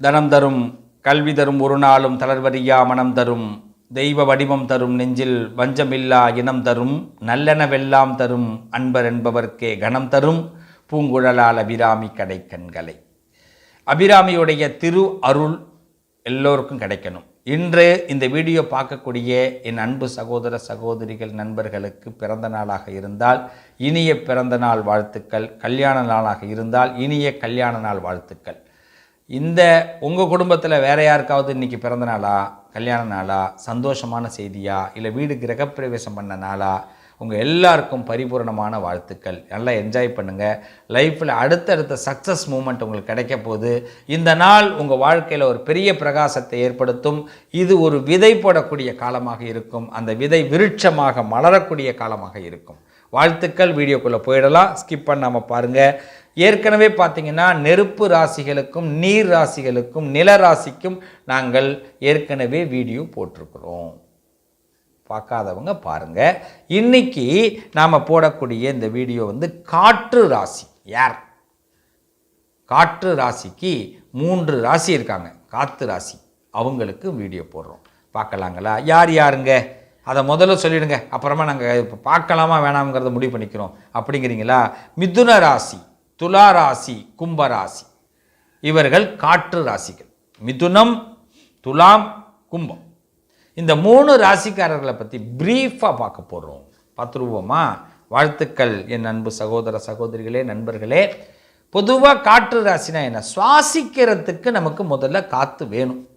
தனம் தரும் கல்வி தரும் ஒரு நாளும் தளர்வறியா மனம் தரும். தெய்வ வடிவம் தரும் நெஞ்சில் வஞ்சமில்லா இனம் தரும். நல்லெனவெல்லாம் தரும் அன்பர் என்பவர்க்கே கணம் தரும். பூங்குழலால் அபிராமி கடை கண்களை அபிராமியுடைய திரு அருள் எல்லோருக்கும் கிடைக்கணும். இன்று இந்த வீடியோ பார்க்கக்கூடிய என் அன்பு சகோதர சகோதரிகள் நண்பர்களுக்கு பிறந்த நாளாக இருந்தால் இனிய பிறந்த நாள் வாழ்த்துக்கள். கல்யாண நாளாக இருந்தால் இனிய கல்யாண நாள் வாழ்த்துக்கள். இந்த உங்கள் குடும்பத்தில் வேற யாருக்காவது இன்னைக்கு பிறந்த நாளா கல்யாண நாளா சந்தோஷமான செய்தியா இல்லை வீடு கிரகப்பிரவேசம் பண்ண நாளா உங்கள் எல்லாருக்கும் பரிபூரணமான வாழ்த்துக்கள். நல்லா என்ஜாய் பண்ணுங்கள் லைஃப்பில் அடுத்தடுத்த சக்ஸஸ் மூமெண்ட் உங்களுக்கு கிடைக்க போகுது. இந்த நாள் உங்கள் வாழ்க்கையில் ஒரு பெரிய பிரகாசத்தை ஏற்படுத்தும். இது ஒரு விதை போடக்கூடிய காலமாக இருக்கும். அந்த விதை விருட்சமாக மலரக்கூடிய காலமாக இருக்கும். வாழ்த்துக்கள். வீடியோக்குள்ளே போயிடலாம். ஸ்கிப் பண்ணாமல் பாருங்கள் ஏற்கனவே பார்த்தீங்கன்னா நெருப்பு ராசிகளுக்கும் நீர் ராசிகளுக்கும் நில ராசிக்கும் நாங்கள் ஏற்கனவே வீடியோ போட்டிருக்கிறோம். பார்க்காதவங்க பாருங்கள் இன்னைக்கு நாம் போடக்கூடிய இந்த வீடியோ வந்து காற்று ராசி. யார்? காற்று ராசிக்கு மூன்று ராசி இருக்காங்க. காற்று ராசி. அவங்களுக்கு வீடியோ போடுறோம். பார்க்கலாங்களா? யார் யாருங்க? அதை முதல்ல சொல்லிடுங்க. அப்புறமா நாங்கள் இப்போ பார்க்கலாமா வேணாம்ங்கிறத முடிவு பண்ணிக்கிறோம். அப்படிங்கிறீங்களா? மிதுன ராசி. துலா ராசி இவர்கள் காற்று ராசிகள். மிதுனம் துலாம் கும்பம். இந்த மூணு ராசிக்காரர்களை பற்றி ப்ரீஃபாக பார்க்க போகிறோம் பார்த்துருவோமா? வாழ்த்துக்கள் என் அன்பு சகோதர சகோதரிகளே நண்பர்களே. பொதுவாக காற்று ராசினா என்ன? சுவாசிக்கிறதுக்கு நமக்கு முதல்ல காற்று வேணும்.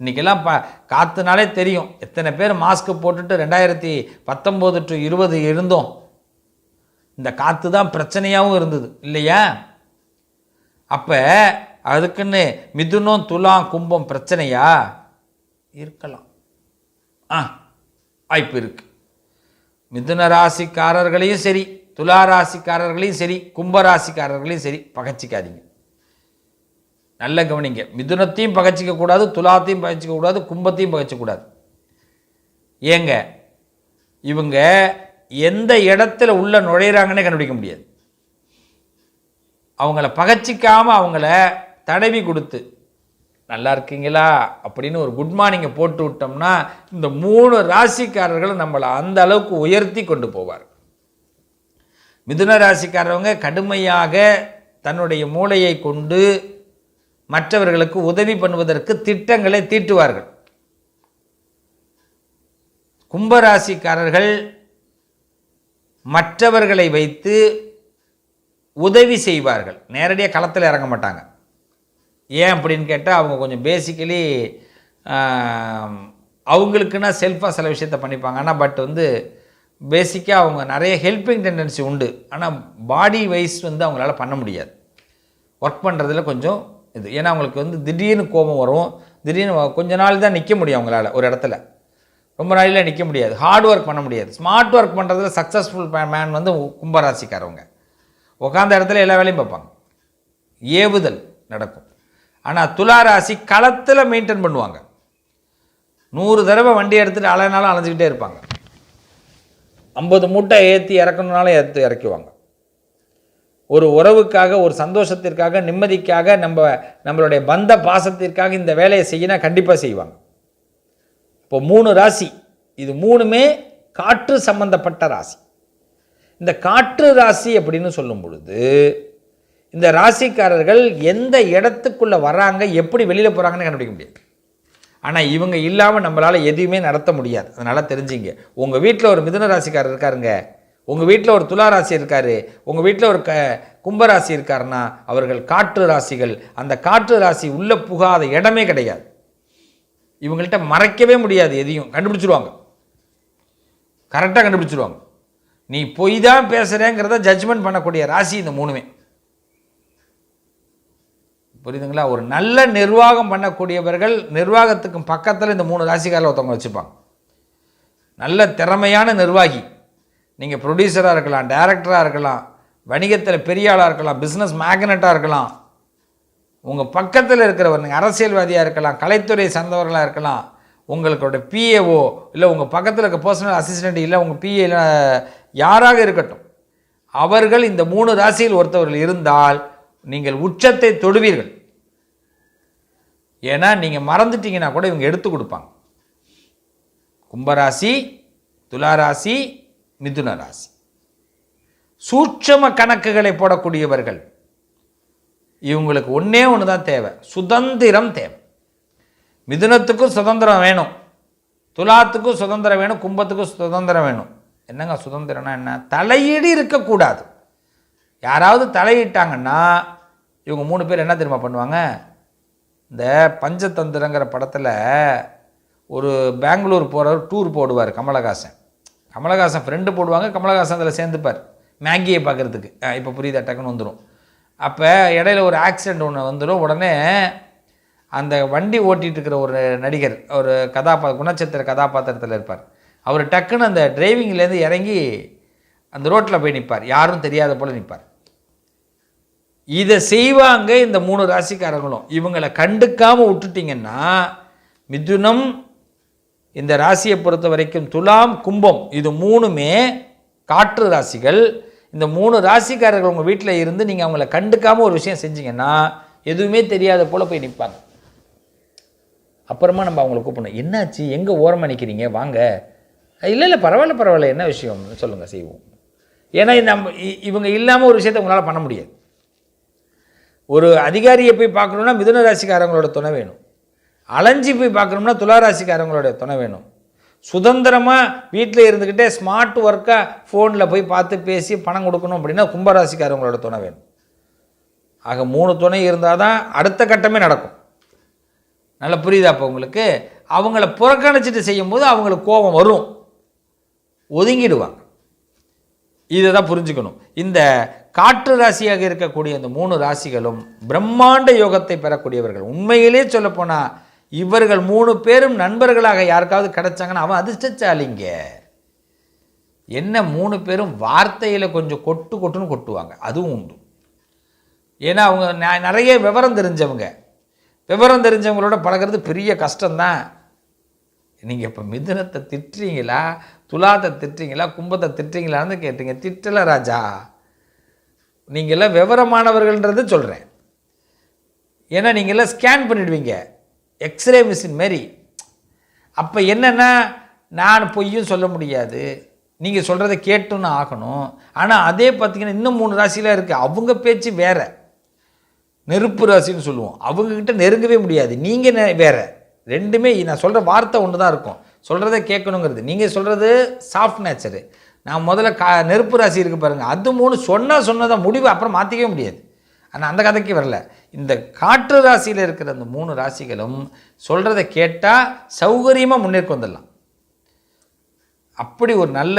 இன்றைக்கெல்லாம் ப காற்றுனாலே தெரியும். எத்தனை பேர் மாஸ்க் போட்டுட்டு ரெண்டாயிரத்தி பத்தொம்போது டு இருபது இருந்தோம். இந்த காற்று தான் பிரச்சனையாகவும் இருந்தது இல்லையா? அப்போ அதுக்குன்னு மிதுனம் துலாம் கும்பம் பிரச்சனையா? இருக்கலாம். ஆ வாய்ப்பு இருக்கு. மிதுன ராசிக்காரர்களையும் சரி துலா ராசிக்காரர்களையும் சரி கும்ப ராசிக்காரர்களையும் சரி பகச்சிக்காதீங்க. நல்ல கவனிங்க. மிதுனத்தையும் பகச்சிக்க கூடாது துலாத்தையும் பகச்சிக்க கூடாது கும்பத்தையும் பகச்சிக்கூடாது ஏங்க இவங்க எந்த இடத்துல உள்ள நுழையிறாங்கன்னே கண்டுபிடிக்க முடியாது. அவங்கள பகச்சிக்காமல் அவங்கள தடவி கொடுத்து நல்லா இருக்கீங்களா? அப்படின்னு ஒரு குட் மார்னிங்கை போட்டு விட்டோம்னா இந்த மூணு ராசிக்காரர்களும் நம்மளை அந்த அளவுக்கு உயர்த்தி கொண்டு போவார் மிதுன ராசிக்காரவங்க கடுமையாக தன்னுடைய மூளையை கொண்டு மற்றவர்களுக்கு உதவி பண்ணுவதற்கு திட்டங்களை தீட்டுவார்கள். கும்பராசிக்காரர்கள் மற்றவர்களை வைத்து உதவி செய்வார்கள். நேரடியாக களத்தில் இறங்க மாட்டாங்க. ஏன் அப்படின்னு கேட்டால் அவங்க கொஞ்சம் பேசிக்கலி அவங்களுக்குன்னா செல்ஃபாக சில விஷயத்த பண்ணிப்பாங்க. ஆனால் பட் வந்து பேசிக்காக அவங்க நிறைய ஹெல்பிங் டெண்டன்சி உண்டு. ஆனால் பாடி வைஸ் வந்து அவங்களால பண்ண முடியாது. ஒர்க் பண்ணுறதுல கொஞ்சம் இது. ஏன்னா அவங்களுக்கு வந்து திடீர்னு கோபம் வரும். திடீர்னு கொஞ்ச நாள் தான் நிற்க முடியும் அவங்களால ஒரு இடத்துல. ரொம்ப நாளில் நிற்க முடியாது. ஹார்ட் ஒர்க் பண்ண முடியாது. ஸ்மார்ட் ஒர்க் பண்ணுறதுல சக்ஸஸ்ஃபுல் மேன் வந்து கும்பராசிக்காரவங்க. உட்காந்த இடத்துல எல்லா வேலையும் பார்ப்பாங்க. ஏவுதல் நடக்கும். ஆனால் துலா ராசி களத்தில் மெயின்டைன் பண்ணுவாங்க. நூறு தடவை வண்டி எடுத்துகிட்டு அலைனாலும் அலைஞ்சிக்கிட்டே இருப்பாங்க. ஐம்பது மூட்டை ஏற்றி இறக்கணுனாலும் ஏற்று இறக்குவாங்க ஒரு உறவுக்காக ஒரு சந்தோஷத்திற்காக நிம்மதிக்காக நம்ம நம்மளுடைய பந்த பாசத்திற்காக இந்த வேலையை செய்யினா கண்டிப்பாக செய்வாங்க. இப்போ மூணு ராசி. இது மூணுமே காற்று சம்பந்தப்பட்ட ராசி. இந்த காற்று ராசி அப்படின்னு சொல்லும் பொழுது இந்த ராசிக்காரர்கள் எந்த இடத்துக்குள்ள வராங்க எப்படி வெளியில் போகிறாங்கன்னு கண்டுபிடிக்க முடியாது. ஆனால் இவங்க இல்லாமல் நம்மளால் எதுவுமே நடத்த முடியாது. அதனால் தெரிஞ்சுங்க. உங்கள் வீட்டில் ஒரு மிதுன ராசிக்காரர் இருக்காருங்க. உங்கள் வீட்டில் ஒரு துலா ராசி இருக்காரு. உங்கள் வீட்டில் ஒரு க கும்பராசி இருக்காருன்னா அவர்கள் காற்று ராசிகள். அந்த காற்று ராசி உள்ளே புகாத இடமே கிடையாது. இவங்கள்ட்ட மறைக்கவே முடியாது எதையும். கண்டுபிடிச்சிருவாங்க. கரெக்டாக கண்டுபிடிச்சிருவாங்க. நீ பொய் தான் பேசுகிறேங்கிறத ஜட்ஜ்மெண்ட் பண்ணக்கூடிய ராசி இந்த மூணுமே. புரியுதுங்களா? ஒரு நல்ல நிர்வாகம் பண்ணக்கூடியவர்கள் நிர்வாகத்துக்கு பக்கத்தில் இந்த மூணு ராசிக்காரில் ஒருத்தவங்க வச்சுப்பாங்க நல்ல திறமையான நிர்வாகி. நீங்கள் ப்ரொடியூசராக இருக்கலாம் டைரக்டராக இருக்கலாம் வணிகத்தில் பெரிய ஆளாக இருக்கலாம் பிஸ்னஸ் மேக்னட்டாக இருக்கலாம். உங்கள் பக்கத்தில் இருக்கிறவர் நீங்கள் அரசியல்வாதியாக இருக்கலாம் கலைத்துறை சார்ந்தவர்களாக இருக்கலாம் உங்களுடைய பிஏஓ இல்லை உங்கள் பக்கத்தில் இருக்க பர்சனல் அசிஸ்டண்ட் இல்லை உங்கள் பிஏ யாராக இருக்கட்டும் அவர்கள் இந்த மூணு ராசியில் ஒருத்தவர்கள் இருந்தால் நீங்கள் உச்சத்தை தொடுவீர்கள். ஏன்னா நீங்கள் மறந்துட்டீங்கன்னா கூட இவங்க எடுத்து கொடுப்பாங்க. கும்பராசி துளாராசி மிதுன ராசி சூட்சம கணக்குகளை போடக்கூடியவர்கள். இவங்களுக்கு ஒன்றே ஒன்று தான் தேவை. சுதந்திரம் தேவை. மிதுனத்துக்கும் சுதந்திரம் வேணும். துலாத்துக்கும் சுதந்திரம் வேணும். கும்பத்துக்கும் சுதந்திரம் வேணும். என்னங்க சுதந்திரம்னா என்ன? தலையீடு இருக்கக்கூடாது. யாராவது தலையிட்டாங்கன்னா இவங்க மூணு பேர் என்ன தெரியுமா பண்ணுவாங்க? இந்த பஞ்சதந்திரங்கிற படத்தில் ஒரு பெங்களூர் போகிறவர் டூர் போடுவார் கமலஹாசன். கமலஹாசன் ஃப்ரெண்டு போடுவாங்க கமலஹாசன் அதில் சேர்ந்துப்பார். மேகியை பார்க்குறதுக்கு. இப்போ புரியுதா? டக்குன்னு வந்துடும் அப்போ இடையில ஒரு ஆக்சிடெண்ட் ஒன்று வந்துடும் உடனே அந்த வண்டி ஓட்டிகிட்டு இருக்கிற ஒரு நடிகர் ஒரு கதாபா குணச்சித்திர கதாபாத்திரத்தில் இருப்பார். அவர் டக்குன்னு அந்த டிரைவிங்லேருந்து இறங்கி அந்த ரோட்டில் போய் நிற்பார் யாரும் தெரியாத போல் நிற்பார் இதை செய்வாங்க இந்த மூணு ராசிக்காரங்களும். இவங்களை கண்டுக்காமல் விட்டுட்டிங்கன்னா மிதுனம் இந்த ராசியை பொறுத்த வரைக்கும் துலாம் கும்பம். இது மூணுமே காற்று ராசிகள். இந்த மூணு ராசிக்காரர்கள் உங்கள் வீட்டில் இருந்து நீங்கள் அவங்கள கண்டுக்காமல் ஒரு விஷயம் செஞ்சீங்கன்னா எதுவுமே தெரியாத போல் போய் நிற்பாங்க அப்புறமா நம்ம அவங்கள கூப்பிடணும். என்னாச்சு? எங்கே ஓரமாக நிற்கிறீங்க வாங்க. இல்லை இல்லை பரவாயில்ல பரவாயில்ல. என்ன விஷயம்னு சொல்லுங்கள் செய்வோம். ஏன்னா நம்ம இ- இவங்க இல்லாமல் ஒரு விஷயத்தை உங்களால் பண்ண முடியாது. ஒரு அதிகாரியை போய் பார்க்கணுன்னா மிதுன ராசிக்காரங்களோட துணை வேணும். அலைஞ்சி போய் பார்க்கணும்னா துலா ராசிக்காரங்களோட துணை வேணும். சுதந்திரமாக வீட்டில் இருந்துக்கிட்டே ஸ்மார்ட் ஒர்க்காக ஃபோனில் போய் பார்த்து பேசி பணம் கொடுக்கணும் அப்படின்னா கும்பராசிக்காரவங்களோட துணை வேணும். ஆக மூணு துணை இருந்தால் தான் அடுத்த கட்டமே நடக்கும். நல்லா புரியுதா அப்போ உங்களுக்கு? அவங்கள புறக்கணிச்சிட்டு செய்யும்போது அவங்களுக்கு கோபம் வரும். ஒதுங்கிடுவாங்க. இதை தான் புரிஞ்சுக்கணும். இந்த காற்று ராசியாக இருக்கக்கூடிய இந்த மூணு ராசிகளும் பிரம்மாண்ட யோகத்தை பெறக்கூடியவர்கள். உண்மையிலே சொல்லப்போனால் இவர்கள் மூணு பேரும் நண்பர்களாக யாருக்காவது கிடைச்சாங்கன்னா அவன் அதிர்ஷ்டச்சாலிங்க என்ன மூணு பேரும் வார்த்தையில் கொஞ்சம் கொட்டு கொட்டுன்னு கொட்டுவாங்க. அதுவும் உண்டு. ஏன்னா அவங்க நிறைய விவரம் தெரிஞ்சவங்க. விவரம் தெரிஞ்சவங்களோட பழகுறது பெரிய கஷ்டம்தான். நீங்கள் இப்போ மிதுனத்தை திட்டுறீங்களா? துலாத்தை திட்டுறீங்களா? கும்பத்தை திட்டுறீங்களான்னு கேட்டீங்க. திட்டலை ராஜா. நீங்கள்லாம் விவரமானவர்கள்ன்றது சொல்கிறேன் ஏன்னா நீங்கள்லாம் ஸ்கேன் பண்ணிடுவீங்க. எக்ஸ்ரே மிஷின் மாரி. அப்போ என்னென்னா நான் பொய்யும் சொல்ல முடியாது. நீங்கள் சொல்கிறத கேட்டுன்னு ஆகணும். ஆனால் அதே பார்த்தீங்கன்னா இன்னும் மூணு ராசிலாம் இருக்குது அவங்க பேச்சு வேறு. நெருப்பு ராசின்னு சொல்லுவோம். அவங்கக்கிட்ட நெருங்கவே முடியாது. நீங்கள் வேறு. ரெண்டுமே நான் சொல்கிற வார்த்தை ஒன்று தான் இருக்கும். சொல்கிறத கேட்கணுங்கிறது. நீங்கள் சொல்கிறது சாஃப்ட் நேச்சரு நான் முதல்ல கா நெருப்பு ராசி இருக்குது பாருங்கள் அது மூணு சொன்னால் சொன்னதான் முடிவு அப்புறம் மாற்றிக்கவே முடியாது. ஆனால் அந்த கதைக்கு வரல. இந்த காற்று ராசியில் இருக்கிற அந்த மூணு ராசிகளும் சொல்கிறத கேட்டால் சௌகரியமாக முன்னேற்கு வந்துடலாம் அப்படி ஒரு நல்ல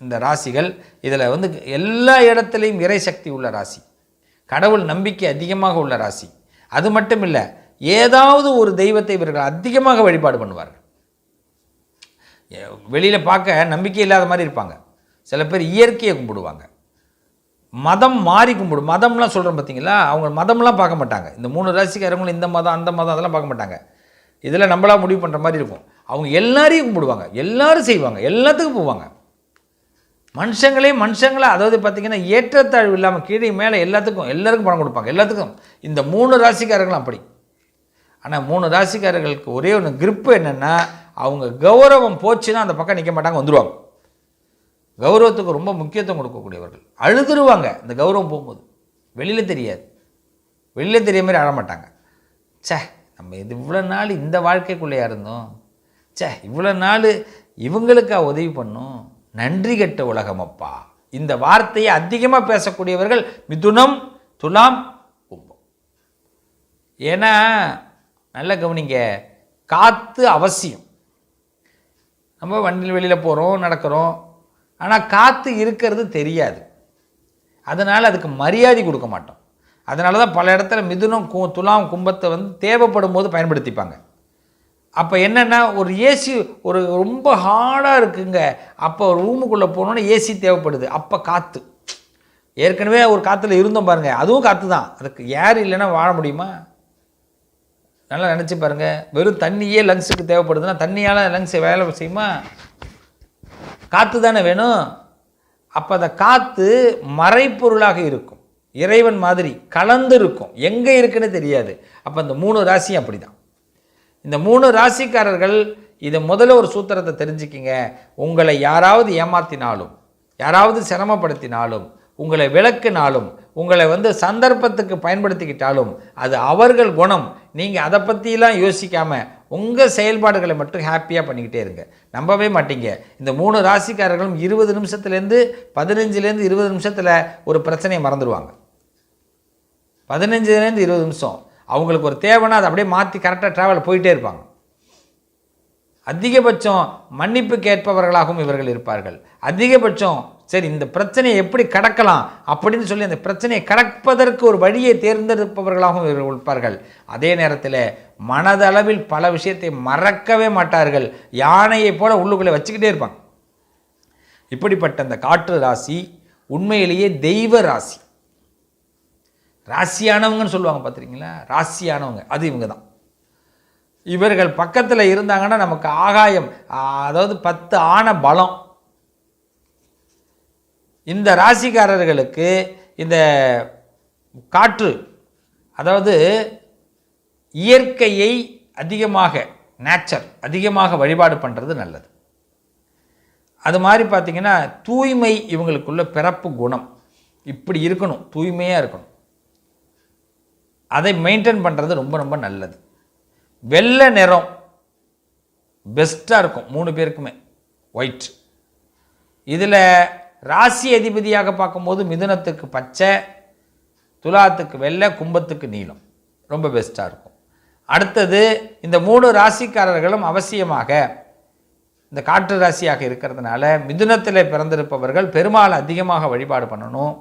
இந்த ராசிகள் இதில் வந்து எல்லா இடத்துலையும் இறைசக்தி உள்ள ராசி கடவுள் நம்பிக்கை அதிகமாக உள்ள ராசி. அது மட்டும் இல்லை ஏதாவது ஒரு தெய்வத்தை இவர்கள் அதிகமாக வழிபாடு பண்ணுவார்கள். வெளியில் பார்க்க நம்பிக்கை இல்லாத மாதிரி இருப்பாங்க. சில பேர் இயற்கையை கும்பிடுவாங்க. மதம் மாறி கும்பிடும். மதம்லாம் சொல்கிறோம் பார்த்தீங்களா அவங்க மதம்லாம் பார்க்க மாட்டாங்க. இந்த மூணு ராசிக்காரங்களும் இந்த மதம் அந்த மதம் அதெல்லாம் பார்க்க மாட்டாங்க. இதில் நம்மளா முடிவு பண்ணுற மாதிரி இருக்கும். அவங்க எல்லாரையும் கும்பிடுவாங்க. எல்லாரும் செய்வாங்க. எல்லாத்துக்கும் போவாங்க. மனுஷங்களே மனுஷங்களே அதாவது பார்த்தீங்கன்னா ஏற்றத்தாழ்வு இல்லாமல் கீழே மேலே எல்லாத்துக்கும் எல்லாருக்கும் பணம் கொடுப்பாங்க. எல்லாத்துக்கும். இந்த மூணு ராசிக்காரங்களும் அப்படி. ஆனால் மூணு ராசிக்காரர்களுக்கு ஒரே ஒன்று கிரிப்பு என்னென்னா அவங்க கௌரவம் போச்சுன்னா அந்த பக்கம் நிற்க மாட்டாங்க வந்துடுவாங்க கௌரவத்துக்கு ரொம்ப முக்கியத்துவம் கொடுக்கக்கூடியவர்கள். அழுதுருவாங்க. இந்த கௌரவம் போகும்போது. வெளியில் தெரியாது. வெளியில் தெரிய மாதிரி அழமாட்டாங்க ச்சே நம்ம இது இவ்வளோ நாள் இந்த வாழ்க்கைக்குள்ளேயா இருந்தோம்? ச்சே இவ்வளோ நாள் இவங்களுக்காக உதவி பண்ணும்? நன்றி கெட்ட உலகம் அப்பா. இந்த வார்த்தையை அதிகமாக பேசக்கூடியவர்கள் மிதுனம் துலாம் கும்பம். ஏன்னா நல்ல கவனிங்க. காற்று அவசியம். நம்ம வண்டியில் வெளியில் போகிறோம் நடக்கிறோம். ஆனால் காற்று இருக்கிறது தெரியாது. அதனால் அதுக்கு மரியாதை கொடுக்க மாட்டோம். அதனால தான் பல இடத்துல மிதுனம் கு துலாம் கும்பத்தை வந்து தேவைப்படும் போது பயன்படுத்திப்பாங்க. அப்போ என்னென்னா ஒரு ஏசி ஒரு ரொம்ப ஹார்டாக இருக்குங்க. அப்போ ரூமுக்குள்ளே போனோன்னே ஏசி தேவைப்படுது. அப்போ காற்று ஏற்கனவே ஒரு காற்றுல இருந்தோம் பாருங்கள் அதுவும் காற்று தான் அதுக்கு ஏர் இல்லைன்னா வாழ முடியுமா? நல்லா நினச்சி பாருங்கள் வெறும் தண்ணியே லங்ஸுக்கு தேவைப்படுதுன்னா தண்ணியால் லங்ஸ் வேலை செய்யுமா? காற்று தானே வேணும்? அப்போ அந்த காற்று மறைப்பொருளாக இருக்கும். இறைவன் மாதிரி கலந்து இருக்கும் எங்கே இருக்குன்னு தெரியாது. அப்போ அந்த மூணு ராசியும் அப்படி தான் இந்த மூணு ராசிக்காரர்கள் இதை முதல்ல ஒரு சூத்திரத்தை தெரிஞ்சுக்கிங்க. உங்களை யாராவது ஏமாத்தினாலும் யாராவது சிரமப்படுத்தினாலும் உங்களை விளக்குனாலும் உங்களை வந்து சந்தர்ப்பத்துக்கு பயன்படுத்திக்கிட்டாலும் அது அவர்கள் குணம். நீங்கள் அதை பற்றிலாம் யோசிக்காமல் உங்கள் செயல்பாடுகளை மட்டும் ஹாப்பியாக பண்ணிக்கிட்டே இருங்க. நம்பவே மாட்டீங்க. இந்த மூணு ராசிக்காரர்களும் இருபது நிமிஷத்துலேருந்து பதினஞ்சுலேருந்து இருபது நிமிஷத்தில் ஒரு பிரச்சனையை மறந்துடுவாங்க. பதினஞ்சுலேருந்து இருபது நிமிஷம். அவங்களுக்கு ஒரு தேவைன்னா அதை அப்படியே மாற்றி கரெக்டாக ட்ராவல் போயிட்டே இருப்பாங்க. அதிகபட்சம் மன்னிப்பு கேட்பவர்களாகவும் இவர்கள் இருப்பார்கள். அதிகபட்சம் சரி இந்த பிரச்சனையை எப்படி கடக்கலாம் அப்படின்னு சொல்லி அந்த பிரச்சனையை கடப்பதற்கு ஒரு வழியை தேர்ந்தெடுப்பவர்களாகவும் இவர்கள் இருப்பார்கள். அதே நேரத்தில் மனதளவில் பல விஷயத்தை மறக்கவே மாட்டார்கள். யானையை போல உள்ளுக்குள்ளே வச்சுக்கிட்டே இருப்பாங்க. இப்படிப்பட்ட அந்த காற்று ராசி உண்மையிலேயே தெய்வ ராசி. ராசியானவங்கன்னு சொல்லுவாங்க பார்த்துருக்கீங்களா? ராசியானவங்க. அது இவங்க தான் இவர்கள் பக்கத்தில் இருந்தாங்கன்னா நமக்கு ஆகாயம் அதாவது பத்து ஆன பலம். இந்த ராசிக்காரர்களுக்கு இந்த காற்று அதாவது இயற்கையை அதிகமாக நேச்சர் அதிகமாக வழிபாடு பண்ணுறது நல்லது. அது மாதிரி பார்த்திங்கன்னா தூய்மை இவங்களுக்குள்ள பிறப்பு குணம். இப்படி இருக்கணும் தூய்மையாக இருக்கணும். அதை மெயின்டைன் பண்ணுறது ரொம்ப ரொம்ப நல்லது. வெள்ளை நிறம் பெஸ்ட்டாக இருக்கும் மூணு பேருக்குமே ஒயிட் இதில் ராசி அதிபதியாக பார்க்கும்போது மிதுனத்துக்கு பச்சை துலாத்துக்கு வெள்ளை கும்பத்துக்கு நீளம் ரொம்ப பெஸ்ட்டாக இருக்கும். அடுத்தது இந்த மூணு ராசிக்காரர்களும் அவசியமாக இந்த காற்று ராசியாக இருக்கிறதுனால மிதுனத்தில் பிறந்திருப்பவர்கள் பெருமாள் அதிகமாக வழிபாடு பண்ணணும்.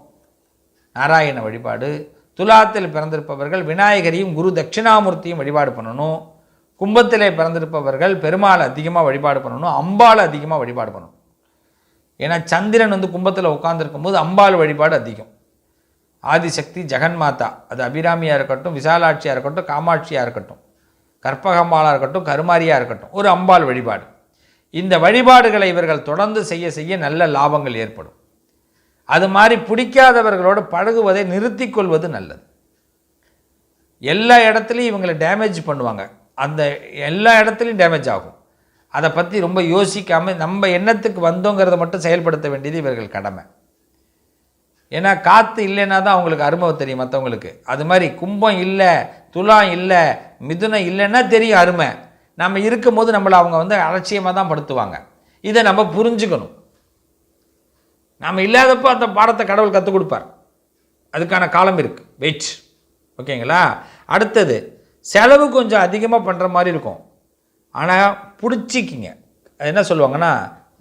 நாராயண வழிபாடு. துலாத்தில் பிறந்திருப்பவர்கள் விநாயகரையும் குரு தட்சிணாமூர்த்தியும் வழிபாடு பண்ணணும். கும்பத்திலே பிறந்திருப்பவர்கள் பெருமாள் அதிகமாக வழிபாடு பண்ணணும். அம்பாள் அதிகமாக வழிபாடு பண்ணணும். ஏன்னா சந்திரன் வந்து கும்பத்தில் உட்காந்துருக்கும் போது அம்பாள் வழிபாடு அதிகம். ஆதிசக்தி ஜெகன்மாதா அது அபிராமியாக இருக்கட்டும் விசாலாட்சியாக இருக்கட்டும் காமாட்சியாக இருக்கட்டும் கற்பகம்பாளாக இருக்கட்டும் கருமாரியாக இருக்கட்டும் ஒரு அம்பாள் வழிபாடு. இந்த வழிபாடுகளை இவர்கள் தொடர்ந்து செய்ய செய்ய நல்ல லாபங்கள் ஏற்படும். அது மாதிரி பிடிக்காதவர்களோடு பழகுவதை நிறுத்தி கொள்வது நல்லது. எல்லா இடத்துலையும் இவங்களை டேமேஜ் பண்ணுவாங்க. அந்த எல்லா இடத்துலையும் டேமேஜ் ஆகும். அதை பற்றி ரொம்ப யோசிக்காமல் நம்ம எண்ணத்துக்கு வந்தோங்கிறத மட்டும் செயல்படுத்த வேண்டியது இவர்கள் கடமை. ஏன்னா காற்று இல்லைன்னா தான் அவங்களுக்கு அருமை தெரியும் மற்றவங்களுக்கு அது மாதிரி கும்பம் இல்லை துலாம் இல்லை மிதுனம் இல்லைன்னா தெரியும் அருமை. நம்ம இருக்கும் போது நம்மளை அவங்க வந்து அலட்சியமாக தான் படுத்துவாங்க. இதை நம்ம புரிஞ்சுக்கணும். நாம் இல்லாதப்போ அந்த பாடத்தை கடவுள் கற்றுக் கொடுப்பார். அதுக்கான காலம் இருக்குது வெயிட் ஓகேங்களா அடுத்தது செலவு கொஞ்சம் அதிகமாக பண்ணுற மாதிரி இருக்கும். ஆனால் பிடிச்சிக்கிங்க. என்ன சொல்லுவாங்கன்னா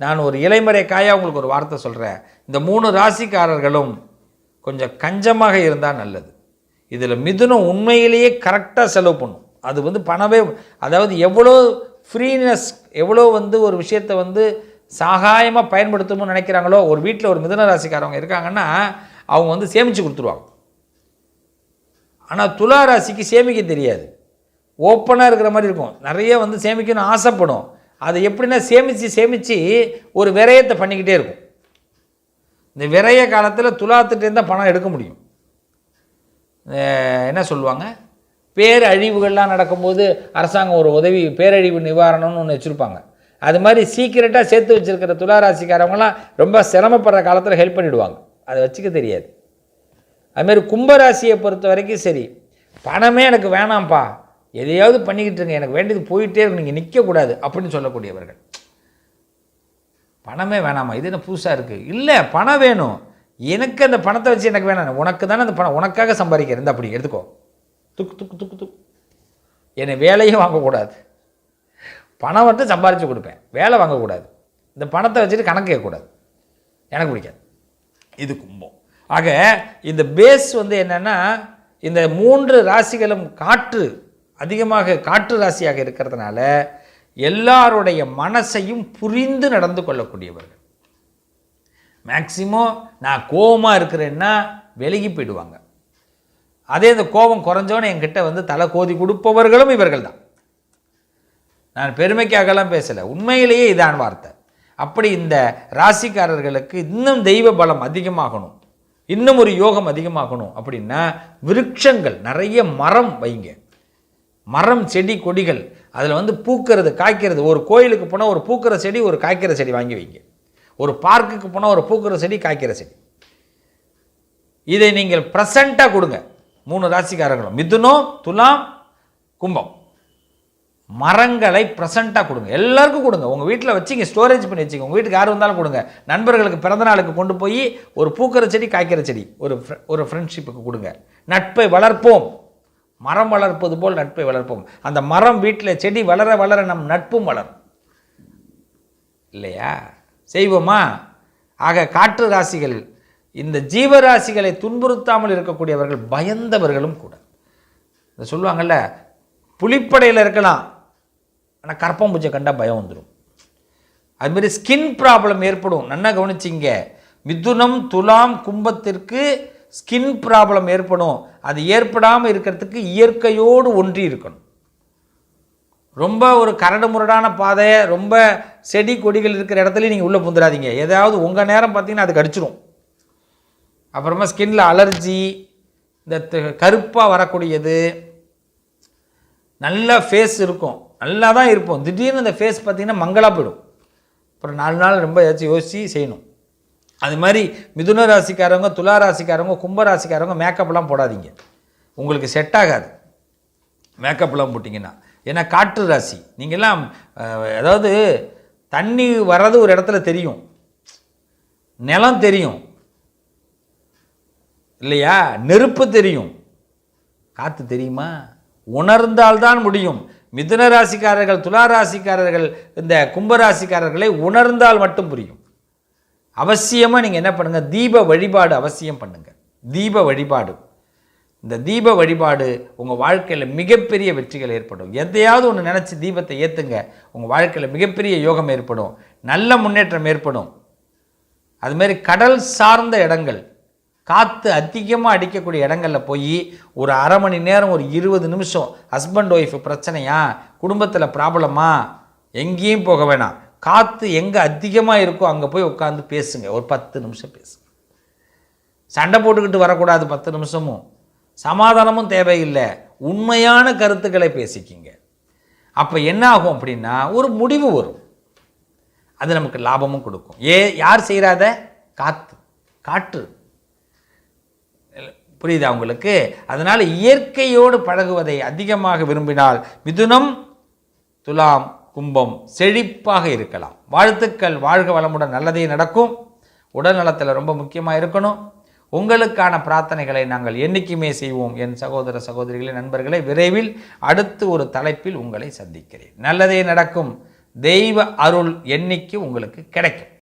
நான் ஒரு இலைமறை காயாக உங்களுக்கு ஒரு வார்த்தை சொல்கிறேன் இந்த மூணு ராசிக்காரர்களும் கொஞ்சம் கஞ்சமாக இருந்தால் நல்லது. இதில் மிதுனம் உண்மையிலேயே கரெக்டாக செலவு பண்ணும். அது வந்து பணமே அதாவது எவ்வளோ ஃப்ரீனஸ் எவ்வளோ வந்து ஒரு விஷயத்தை வந்து சகாயமாக பயன்படுத்தணும்னு நினைக்கிறாங்களோ ஒரு வீட்டில் ஒரு மிதன ராசிக்காரவங்க இருக்காங்கன்னா அவங்க வந்து சேமித்து கொடுத்துருவாங்க. ஆனால் துலா ராசிக்கு சேமிக்க தெரியாது. ஓப்பனாக இருக்கிற மாதிரி இருக்கும். நிறைய வந்து சேமிக்கணும்னு ஆசைப்படும். அதை எப்படின்னா சேமித்து சேமித்து ஒரு விரயத்தை பண்ணிக்கிட்டே இருக்கும். இந்த விரய காலத்தில் துலாத்துட்டேருந்து தான் பணம் எடுக்க முடியும். என்ன சொல்லுவாங்க? பேரழிவுகள்லாம் நடக்கும்போது அரசாங்கம் ஒரு உதவி பேரழிவு நிவாரணம்னு ஒன்று வச்சுருப்பாங்க. அது மாதிரி சீக்கிரட்டாக சேர்த்து வச்சுருக்கிற துளாராசிக்காரவங்களாம் ரொம்ப சிரமப்படுற காலத்தில் ஹெல்ப் பண்ணிவிடுவாங்க அதை வச்சுக்க தெரியாது. அதுமாரி கும்பராசியை பொறுத்த வரைக்கும் சரி. பணமே எனக்கு வேணாம்ப்பா. எதையாவது பண்ணிக்கிட்டு இருங்க எனக்கு வேண்டியது போயிட்டே இருக்கு நீங்கள் நிற்கக்கூடாது அப்படின்னு சொல்லக்கூடியவர்கள். பணமே வேணாமா? இது என்ன புதுசாக இருக்குது இல்லை பணம் வேணும். எனக்கு அந்த பணத்தை வச்சு எனக்கு வேணாம். உனக்கு தானே அந்த பணம். உனக்காக சம்பாதிக்கிறேன். அப்படி எடுத்துக்கோ. துக்கு துக்கு துக்கு துக்கு என்னை வேலையும் வாங்கக்கூடாது. பணம் வந்து சம்பாரித்து கொடுப்பேன். வேலை வாங்கக்கூடாது. இந்த பணத்தை வச்சுட்டு கணக்கு கேட்கக்கூடாது. எனக்கு பிடிக்காது. இது கும்பம். ஆக இந்த பேஸ் வந்து என்னென்னா இந்த மூன்று ராசிகளும் காற்று. அதிகமாக காற்று ராசியாக இருக்கிறதுனால எல்லாருடைய மனசையும் புரிந்து நடந்து கொள்ளக்கூடியவர்கள். மேக்சிமம் நான் கோபமாக இருக்கிறேன்னா விலகி போயிடுவாங்க. அதே இந்த கோபம் குறைஞ்சோன்னு என்கிட்ட வந்து தலை கோதி கொடுப்பவர்களும் இவர்கள் தான் நான் பெருமைக்காகலாம் பேசலை. உண்மையிலேயே இதான் வார்த்தை. அப்படி இந்த ராசிக்காரர்களுக்கு இன்னும் தெய்வ பலம் அதிகமாகணும். இன்னும் ஒரு யோகம் அதிகமாகணும் அப்படின்னா விருட்சங்கள் நிறைய மரம் வைங்க. மரம் செடி கொடிகள். அதில் வந்து பூக்கிறது காய்க்கிறது. ஒரு கோயிலுக்கு போனால் ஒரு பூக்கிற செடி ஒரு காய்க்கிற செடி வாங்கி வைங்க. ஒரு பார்க்குக்கு போனால் ஒரு பூக்கிற செடி காய்க்கிற செடி. இதை நீங்கள் ப்ரெசண்ட்டாக கொடுங்க. மூணு ராசிக்காரங்களும் மிதுனம் துலாம் கும்பம். மரங்களை ப்ரெசண்ட்டாக கொடுங்க. எல்லாருக்கும் கொடுங்க. உங்கள் வீட்டில் வச்சுங்க ஸ்டோரேஜ் பண்ணி வச்சுங்க. உங்கள் வீட்டுக்கு யார் வந்தாலும் கொடுங்க. நண்பர்களுக்கு பிறந்த நாளுக்கு கொண்டு போய் ஒரு பூக்கிற செடி காய்க்கிற செடி ஒரு ஒரு ஃப்ரெண்ட்ஷிப்புக்கு கொடுங்க. நட்பை வளர்ப்போம். மரம் வளர்ப்பது போல் நட்பை வளர்ப்போம். அந்த மரம் வீட்டில் செடி வளர வளர நம் நட்பும் வளரும். இல்லையா? செய்வோமா? ஆக காற்று ராசிகள் இந்த ஜீவராசிகளை துன்புறுத்தாமல் இருக்கக்கூடியவர்கள் பயந்தவர்களும் கூட. இந்த சொல்லுவாங்கல்ல புலிப்படையில் இருக்கலாம். ஆனால் கற்பம்பூச்சை கண்டால் பயம் வந்துடும் அதுமாரி ஸ்கின் ப்ராப்ளம் ஏற்படும். நல்லா கவனிச்சிங்க. மிதுனம் துலாம் கும்பத்திற்கு ஸ்கின் ப்ராப்ளம் ஏற்படும். அது ஏற்படாமல் இருக்கிறதுக்கு இயற்கையோடு ஒன்றி இருக்கணும். ரொம்ப ஒரு கரடு முரடான பாதை ரொம்ப செடி கொடிகள் இருக்கிற இடத்துல நீங்கள் உள்ளே புந்துடாதீங்க ஏதாவது உங்கள் நேரம் பார்த்தீங்கன்னா அது கடிச்சிடும் அப்புறமா ஸ்கின்ல அலர்ஜி இந்த கருப்பாக வரக்கூடியது. நல்ல ஃபேஸ் இருக்கும். நல்லா தான் இருப்போம். திடீர்னு இந்த ஃபேஸ் பார்த்தீங்கன்னா மங்கலாக போயிடும். அப்புறம் நாலு நாள் ரொம்ப ஏதாச்சும் யோசித்து செய்யணும். அது மாதிரி மிதுன ராசிக்காரவங்க துலா ராசிக்காரவங்க கும்ப ராசிக்காரவங்க மேக்கப்லாம் போடாதீங்க. உங்களுக்கு செட் ஆகாது. மேக்கப்லாம் போட்டிங்கன்னா. ஏன்னா காற்று ராசி. நீங்கள்லாம் அதாவது தண்ணி வர்றது ஒரு இடத்துல தெரியும். நிலம் தெரியும். இல்லையா? நெருப்பு தெரியும். காற்று தெரியுமா? உணர்ந்தால்தான் முடியும். மிதுன ராசிக்காரர்கள் துலா ராசிக்காரர்கள் இந்த கும்பராசிக்காரர்களை உணர்ந்தால் மட்டும் புரியும். அவசியமாக நீங்கள் என்ன பண்ணுங்கள் தீப வழிபாடு அவசியம் பண்ணுங்கள் தீப வழிபாடு. இந்த தீப வழிபாடு உங்கள் வாழ்க்கையில் மிகப்பெரிய வெற்றிகள் ஏற்படும். எதையாவது ஒன்று நினச்சி தீபத்தை ஏற்றுங்க உங்கள் வாழ்க்கையில் மிகப்பெரிய யோகம் ஏற்படும். நல்ல முன்னேற்றம் ஏற்படும். அதுமாரி கடல் சார்ந்த இடங்கள் காற்று அதிகமாக அடிக்கக்கூடிய இடங்களில் போய் ஒரு அரை மணி நேரம் ஒரு இருபது நிமிஷம் ஹஸ்பண்ட் ஒய்ஃப் பிரச்சனையா? குடும்பத்தில் ப்ராப்ளமா எங்கேயும் போக வேணாம். காற்று எங்கே அதிகமாக இருக்கோ அங்கே போய் உட்காந்து பேசுங்க. ஒரு பத்து நிமிஷம் பேசுங்க. சண்டை போட்டுக்கிட்டு வரக்கூடாது பத்து நிமிஷமும். சமாதானமும் தேவையில்லை. உண்மையான கருத்துக்களை பேசிக்கிங்க. அப்போ என்ன ஆகும் அப்படின்னா ஒரு முடிவு வரும். அது நமக்கு லாபமும் கொடுக்கும். ஏ யார் செய்கிறாத காற்று காற்று. புரியுதா உங்களுக்கு? அதனால் இயற்கையோடு பழகுவதை அதிகமாக விரும்பினால் மிதுனம் துலாம் கும்பம் செழிப்பாக இருக்கலாம். வாழ்த்துக்கள் வாழ்க வளமுடன் நல்லதே நடக்கும். உடல் நலத்தில் ரொம்ப முக்கியமாக இருக்கணும். உங்களுக்கான பிரார்த்தனைகளை நாங்கள் என்றைக்குமே செய்வோம். என் சகோதர சகோதரிகளே நண்பர்களே விரைவில் அடுத்து ஒரு தலைப்பில் உங்களை சந்திக்கிறேன். நல்லதே நடக்கும். தெய்வ அருள் என்னைக்கு உங்களுக்கு கிடைக்கும்?